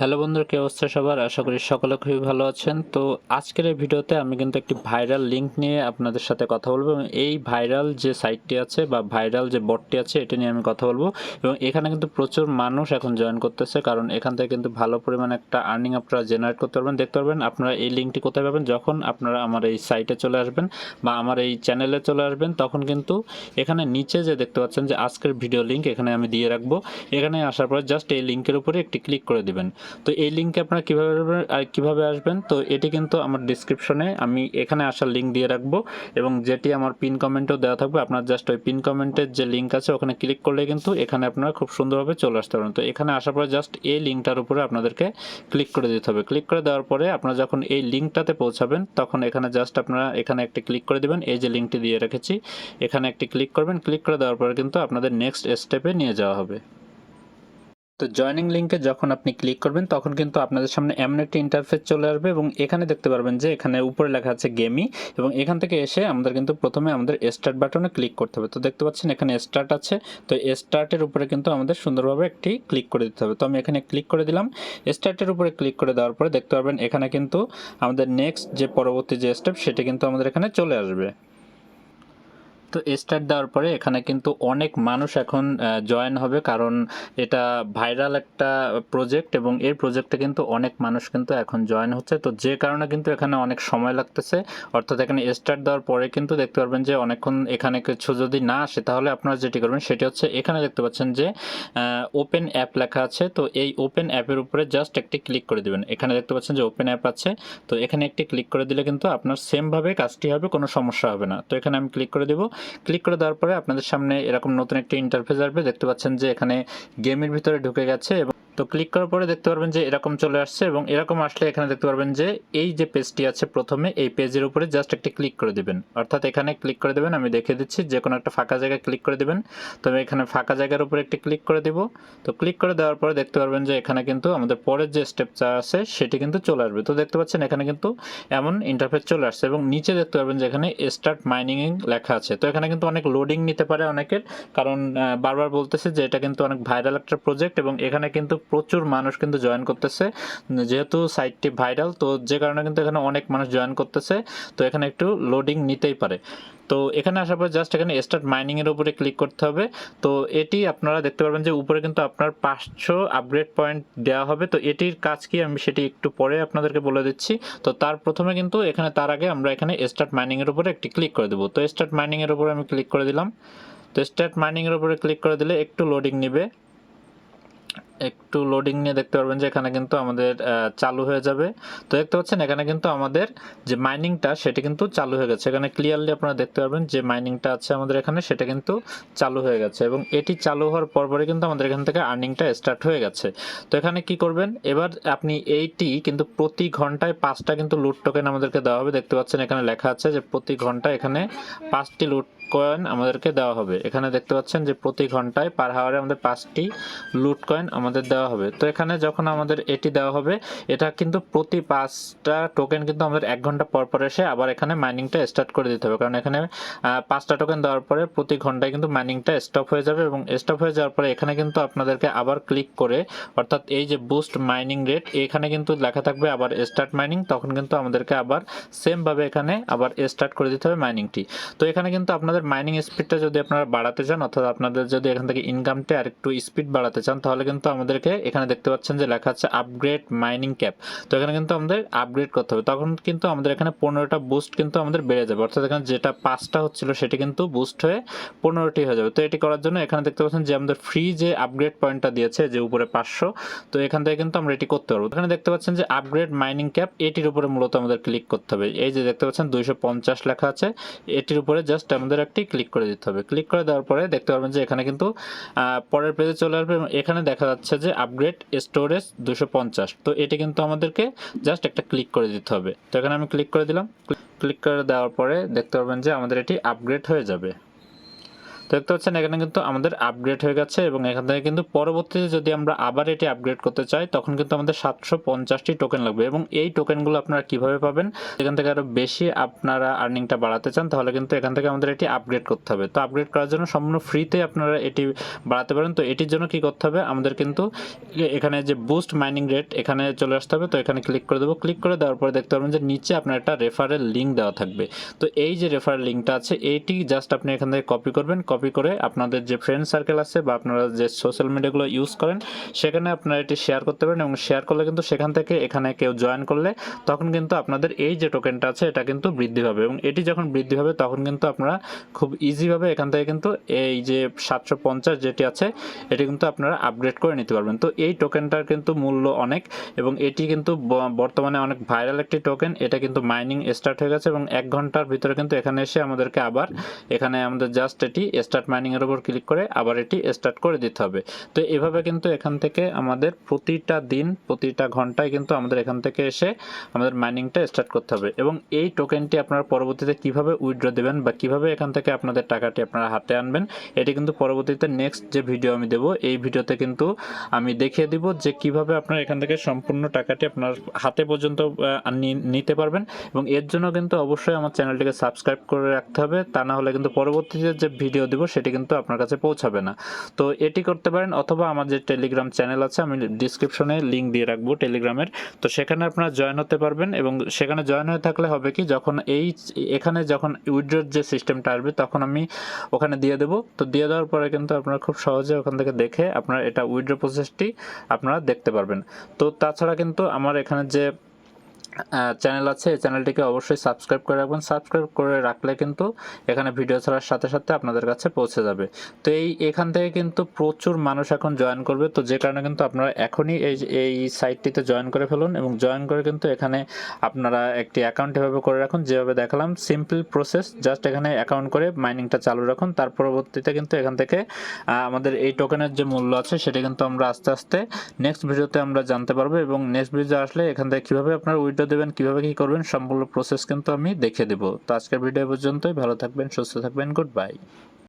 Hello বন্ধুরা, কি অবস্থা সবার? আশা করি সকলে খুবই ভালো আছেন। তো আজকের এই ভিডিওতে আমি কিন্তু একটি ভাইরাল লিঙ্ক নিয়ে আপনাদের সাথে কথা বলব এবং এই ভাইরাল যে সাইটটি আছে বা ভাইরাল যে বটটি আছে, এটা নিয়ে আমি কথা বলব এবং এখানে কিন্তু প্রচুর মানুষ এখন জয়েন করতেছে কারণ এখান থেকে কিন্তু ভালো পরিমাণে একটা আর্নিং আপনারা জেনারেট করতে পারবেন। দেখতে পারবেন আপনারা এই লিঙ্কটি কোথায় পাবেন? যখন আপনারা আমার এই সাইটে চলে আসবেন বা আমার এই চ্যানেলে চলে আসবেন, তখন কিন্তু এখানে নিচে যে দেখতে পাচ্ছেন যে আজকের ভিডিও লিঙ্ক এখানে আমি দিয়ে রাখব। এখানে আসার পর জাস্ট এই লিঙ্কের উপরে একটি ক্লিক করে দিবেন। তো এই লিঙ্কে আপনারা কীভাবে কীভাবে আসবেন? তো এটি কিন্তু আমার ডিসক্রিপশনে আমি এখানে আসার লিঙ্ক দিয়ে রাখব এবং যেটি আমার পিন কমেন্টেও দেওয়া থাকবে, আপনার জাস্ট ওই পিন কমেন্টের যে লিঙ্ক আছে, ওখানে ক্লিক করলে কিন্তু এখানে আপনারা খুব সুন্দরভাবে চলে আসতে পারেন তো এখানে আসার পরে জাস্ট এই লিঙ্কটার উপরে আপনাদেরকে ক্লিক করে দিতে হবে। ক্লিক করে দেওয়ার পরে আপনারা যখন এই লিঙ্কটাতে পৌঁছাবেন, তখন এখানে জাস্ট আপনারা এখানে একটি ক্লিক করে দিবেন। এই যে লিঙ্কটি দিয়ে রেখেছি, এখানে একটি ক্লিক করবেন। ক্লিক করে দেওয়ার পরে কিন্তু আপনাদের নেক্সট স্টেপে নিয়ে যাওয়া হবে। তো জয়নিং লিঙ্কে যখন আপনি ক্লিক করবেন, তখন কিন্তু আপনাদের সামনে এমন একটি ইন্টারফেস চলে আসবে এবং এখানে দেখতে পারবেন যে এখানে উপরে লেখা আছে গেমি এবং এখান থেকে এসে আমাদের কিন্তু প্রথমে আমাদের স্টার্ট বাটনে ক্লিক করতে হবে। তো দেখতে পাচ্ছেন এখানে স্টার্ট আছে, তো স্টার্টের উপরে কিন্তু আমাদের সুন্দরভাবে একটি ক্লিক করে দিতে হবে। তো আমি এখানে ক্লিক করে দিলাম। স্টার্টের উপরে ক্লিক করে দেওয়ার পরে দেখতে পারবেন এখানে কিন্তু আমাদের নেক্সট যে পরবর্তী যে স্টেপ সেটা কিন্তু আমাদের এখানে চলে আসবে। তো স্টার্ট দেওয়ার পরে এখানে কিন্তু অনেক মানুষ এখন জয়েন হবে কারণ এটা ভাইরাল একটা প্রজেক্ট এবং এই প্রজেক্টে কিন্তু অনেক মানুষ কিন্তু এখন জয়েন হচ্ছে। তো যে কারণে কিন্তু এখানে অনেক সময় লাগতেছে। অর্থাৎ এখানে স্টার্ট দেওয়ার পরে কিন্তু দেখতে পারবেন যে অনেকক্ষণ এখানে কিছু যদি না আসে তাহলে আপনারা যেটি করবেন সেটি হচ্ছে এখানে দেখতে পাচ্ছেন যে ওপেন অ্যাপ লেখা আছে। তো এই ওপেন অ্যাপের উপরে জাস্ট একটি ক্লিক করে দিবেন। এখানে দেখতে পাচ্ছেন যে ওপেন অ্যাপ আছে। তো এখানে একটি ক্লিক করে দিলে কিন্তু আপনার সেমভাবে কাজটি হবে, কোনো সমস্যা হবে না। তো এখানে আমি ক্লিক করে দিব। ক্লিক করে দেওয়ার পরে আপনাদের সামনে এরকম নতুন একটি ইন্টারফেস আসবে। দেখতে পাচ্ছেন যে এখানে গেমের ভিতরে ঢুকে গেছে এবং তো ক্লিক করার পরে দেখতে পারবেন যে এরকম চলে আসছে এবং এরকম আসলে এখানে দেখতে পারবেন যে এই যে পেজটি আছে প্রথমে, এই পেজের উপরে জাস্ট একটি ক্লিক করে দিবেন। অর্থাৎ এখানে ক্লিক করে দেবেন, আমি দেখে দিচ্ছি যে কোনো একটা ফাঁকা জায়গায় ক্লিক করে দিবেন। তবে এখানে ফাঁকা জায়গার উপরে একটি ক্লিক করে দিব। তো ক্লিক করে দেওয়ার পরে দেখতে পারবেন যে এখানে কিন্তু আমাদের পরের যে স্টেপটা আছে, সেটি কিন্তু চলে আসবে। তো দেখতে পাচ্ছেন এখানে কিন্তু এমন ইন্টারফেস চলে আসছে এবং নিচে দেখতে পারবেন যে এখানে স্টার্ট মাইনিং লেখা আছে। তো এখানে কিন্তু অনেক লোডিং নিতে পারে অনেকের, কারণ বারবার বলতেছে যে এটা কিন্তু অনেক ভাইরাল একটা প্রজেক্ট এবং এখানে কিন্তু প্রচুর মানুষ কিন্তু জয়েন করতেছে। যেহেতু সাইটটি ভাইরাল তো যে কারণে কিন্তু এখানে অনেক মানুষ জয়েন করতেছে। তো এখানে একটু লোডিং নিতেই পারে। তো এখানে আসার পর জাস্ট এখানে স্টার্ট মাইনিং এর উপরে ক্লিক করতে হবে। তো এটি আপনারা দেখতে পারবেন যে উপরে কিন্তু আপনার পাঁচশো আপগ্রেড পয়েন্ট দেওয়া হবে। তো এটির কাজ কি আমি সেটি একটু পরে আপনাদেরকে বলে দিচ্ছি। তো তার প্রথমে কিন্তু এখানে তার আগে আমরা এখানে স্টার্ট মাইনিং এর উপরে একটি ক্লিক করে দেবো। তো স্টার্ট মাইনিং এর উপরে আমি ক্লিক করে দিলাম। তো স্টার্ট মাইনিং এর উপরে ক্লিক করে দিলে একটু লোডিং নেবে। একটু লোডিং নিয়ে দেখতে পারবেন যে এখানে কিন্তু আমাদের চালু হয়ে যাবে। তো দেখতে পাচ্ছেন এখানে কিন্তু আমাদের যে মাইনিংটা সেটা কিন্তু চালু হয়ে গেছে। এখানে ক্লিয়ারলি আপনারা দেখতে পারবেন যে মাইনিংটা আছে আমাদের এখানে, সেটা কিন্তু চালু হয়ে গেছে এবং এটি চালু হওয়ার পরপরই কিন্তু আমাদের এখান থেকে আর্নিংটা স্টার্ট হয়ে গেছে। তো এখানে কি করবেন? এবার আপনি এইটি কিন্তু প্রতি ঘন্টায় পাঁচটা কিন্তু লুট টোকেন আমাদেরকে দেওয়া হবে। দেখতে পাচ্ছেন এখানে লেখা আছে যে প্রতি ঘন্টায় এখানে পাঁচটি লুট কয়েন আমাদেরকে দেওয়া হবে। এখানে দেখতে পাচ্ছেন যে প্রতি ঘন্টায় পার হাওয়ারে আমাদের পাঁচটি লুট কয়েন আমাদের দেওয়া হবে। তো এখানে যখন আমাদের এটি দেওয়া হবে, এটা কিন্তু প্রতি পাঁচটা টোকেন কিন্তু আমাদের এক ঘণ্টা পর পর এসে আবার এখানে মাইনিংটা স্টার্ট করে দিতে হবে। কারণ এখানে পাঁচটা টোকেন দেওয়ার পরে প্রতি ঘন্টায় কিন্তু মাইনিংটা স্টপ হয়ে যাবে এবং স্টপ হয়ে যাওয়ার পরে এখানে কিন্তু আপনাদেরকে আবার ক্লিক করে, অর্থাৎ এই যে বুস্ট মাইনিং রেট এখানে কিন্তু লেখা থাকবে আবার স্টার্ট মাইনিং তখন কিন্তু আমাদেরকে আবার সেমভাবে এখানে আবার স্টার্ট করে দিতে হবে মাইনিংটি তো এখানে কিন্তু আপনাদের মাইনিং স্পিডটা যদি আপনারা বাড়াতে চান, অর্থাৎ আপনাদের যদি এখান থেকে ইনকামটা আর একটু স্পিড বাড়াতে চান, তাহলে কিন্তু আমাদেরকে এখানে দেখতে পাচ্ছেন যে লেখা আছে আপগ্রেড মাইনিং ক্যাপ তো এখানে কিন্তু আমাদের আপগ্রেড করতে হবে। তখন কিন্তু আমাদের এখানে পনেরোটা বুস্ট কিন্তু আমাদের বেড়ে যাবে। অর্থাৎ এখানে যেটা পাঁচটা হচ্ছিল, সেটি কিন্তু বুস্ট হয়ে পনেরোটি হয়ে যাবে। তো এটি করার জন্য এখানে দেখতে পাচ্ছেন যে আমাদের ফ্রি যে আপগ্রেড পয়েন্টটা দিয়েছে, যে উপরে পাঁচশো, তো এখান থেকে কিন্তু আমরা এটি করতে পারব। এখানে দেখতে পাচ্ছেন যে আপগ্রেড মাইনিং ক্যাপ এটির উপরে মূলত আমাদের ক্লিক করতে হবে। এই যে দেখতে পাচ্ছেন, দুইশো পঞ্চাশ লেখা আছে। এটির উপরে জাস্ট আমাদের একটি ক্লিক করে দিতে হবে। ক্লিক করে দেওয়ার পরে দেখতে পারবেন যে এখানে কিন্তু পরের পেজে চলে আসবে এখানে দেখা যাচ্ছে যে আপগ্রেড স্টোরেজ দুশো তো এটি কিন্তু আমাদেরকে জাস্ট একটা ক্লিক করে দিতে হবে। তো এখানে আমি ক্লিক করে দিলাম। ক্লিক করে দেওয়ার পরে দেখতে পারবেন যে আমাদের এটি আপগ্রেড হয়ে যাবে। দেখতে পাচ্ছেন, এখানে কিন্তু আমাদের আপগ্রেড হয়ে গেছে এবং এখান থেকে কিন্তু পরবর্তীতে যদি আমরা আবার এটি আপগ্রেড করতে চাই, তখন কিন্তু আমাদের সাতশো পঞ্চাশটি টোকেন লাগবে এবং এই টোকেনগুলো আপনারা কীভাবে পাবেন? এখান থেকে আরও বেশি আপনারা আর্নিংটা বাড়াতে চান, তাহলে কিন্তু এখান থেকে আমাদের এটি আপগ্রেড করতে হবে। তো আপগ্রেড করার জন্য সম্পূর্ণ ফ্রিতে আপনারা এটি বাড়াতে পারেন। তো এটির জন্য কি করতে হবে? আমাদের কিন্তু এখানে যে বুস্ট মাইনিং রেট এখানে চলে আসতে হবে। তো এখানে ক্লিক করে দেবো। ক্লিক করে দেওয়ার পরে দেখতে পারবেন যে নিচে আপনার একটা রেফারেল লিঙ্ক দেওয়া থাকবে। তো এই যে রেফারেল লিঙ্কটা আছে এইটি জাস্ট আপনি এখান থেকে কপি করবেন কপি করে আপনাদের যে ফ্রেন্ড সার্কেল আছে বা আপনারা যে সোশ্যাল মিডিয়াগুলো ইউজ করেন, সেখানে আপনারা এটি শেয়ার করতে পারেন এবং শেয়ার করলে কিন্তু সেখান থেকে এখানে কেউ জয়েন করলে তখন কিন্তু আপনাদের এই যে টোকেনটা আছে, এটা কিন্তু বৃদ্ধি পাবে এবং এটি যখন বৃদ্ধি হবে তখন কিন্তু আপনারা খুব ইজিভাবে এখান থেকে কিন্তু এই যে সাতশো পঞ্চাশ যেটি আছে, এটি কিন্তু আপনারা আপগ্রেড করে নিতে পারবেন। তো এই টোকেনটার কিন্তু মূল্য অনেক এবং এটি কিন্তু বর্তমানে অনেক ভাইরাল একটি টোকেন এটা কিন্তু মাইনিং স্টার্ট হয়ে গেছে এবং এক ঘণ্টার ভিতরে কিন্তু এখানে এসে আমাদেরকে আবার, এখানে আমাদের জাস্ট এটি স্টার্ট মাইনিং এর উপর ক্লিক করে আবার এটি স্টার্ট করে দিতে হবে। তো এভাবে কিন্তু এখান থেকে আমাদের প্রতিটা দিন, প্রতিটা ঘন্টায় কিন্তু আমাদের এখান থেকে এসে আমাদের মাইনিংটা স্টার্ট করতে হবে। এবং এই টোকেনটি আপনারা পরবর্তীতে কীভাবে উইথড্র দেবেন বা কীভাবে এখান থেকে আপনাদের টাকাটি আপনারা হাতে আনবেন, এটি কিন্তু পরবর্তীতে নেক্সট যে ভিডিও আমি দেব, এই ভিডিওতে কিন্তু আমি দেখিয়ে দিব যে কীভাবে আপনারা এখান থেকে সম্পূর্ণ টাকাটি আপনার হাতে পর্যন্ত নিতে পারবেন। এবং এর জন্য কিন্তু অবশ্যই আমার চ্যানেলটিকে সাবস্ক্রাইব করে রাখতে হবে। তা না হলে কিন্তু পরবর্তীতে যে ভিডিও দিব সেটি কিন্তু আপনার কাছে পৌঁছাবে না। তো এটি করতে পারেন অথবা আমার যে টেলিগ্রাম চ্যানেল আছে, আমি ডিসক্রিপশনে লিংক দিয়ে রাখব টেলিগ্রামের তো সেখানে আপনারা জয়েন হতে পারবেন এবং সেখানে জয়েন হয়ে থাকলে হবে কি, যখন এই, এখানে যখন উইড্রোর যে সিস্টেমটা আসবে, তখন আমি ওখানে দিয়ে দেবো। তো দিয়ে দেওয়ার পরে কিন্তু আপনারা খুব সহজে ওখান থেকে দেখে আপনারা এটা উইড্রো প্রসেসটি আপনারা দেখতে পারবেন। তো তাছাড়া কিন্তু আমার এখানে যে চ্যানেল আছে, এই চ্যানেলটিকে অবশ্যই সাবস্ক্রাইব করে রাখবেন। সাবস্ক্রাইব করে রাখলে কিন্তু এখানে ভিডিও ছাড়ার সাথে সাথে আপনাদের কাছে পৌঁছে যাবে। তো এই, এখান থেকে কিন্তু প্রচুর মানুষ এখন জয়েন করবে। তো যে কারণে কিন্তু আপনারা এখনই এই এই সাইটটিতে জয়েন করে ফেলুন এবং জয়েন করে কিন্তু এখানে আপনারা একটি অ্যাকাউন্ট এভাবে করে রাখুন। যেভাবে দেখালাম সিম্পল প্রসেস জাস্ট এখানে অ্যাকাউন্ট করে মাইনিংটা চালু রাখুন। তার পরবর্তীতে কিন্তু এখান থেকে আমাদের এই টোকেনের যে মূল্য আছে, সেটা কিন্তু আমরা আস্তে আস্তে নেক্সট ভিডিওতে আমরা জানতে পারব এবং নেক্সট ভিডিও আসলে এখান থেকে কীভাবে আপনারা উইড্রো দেবেন, কীভাবে কি করবেন, সম্পূর্ণ প্রসেস কিন্তু আমি দেখিয়ে দেবো। তো আজকের ভিডিও পর্যন্তই, ভালো থাকবেন, সুস্থ থাকবেন গুড বাই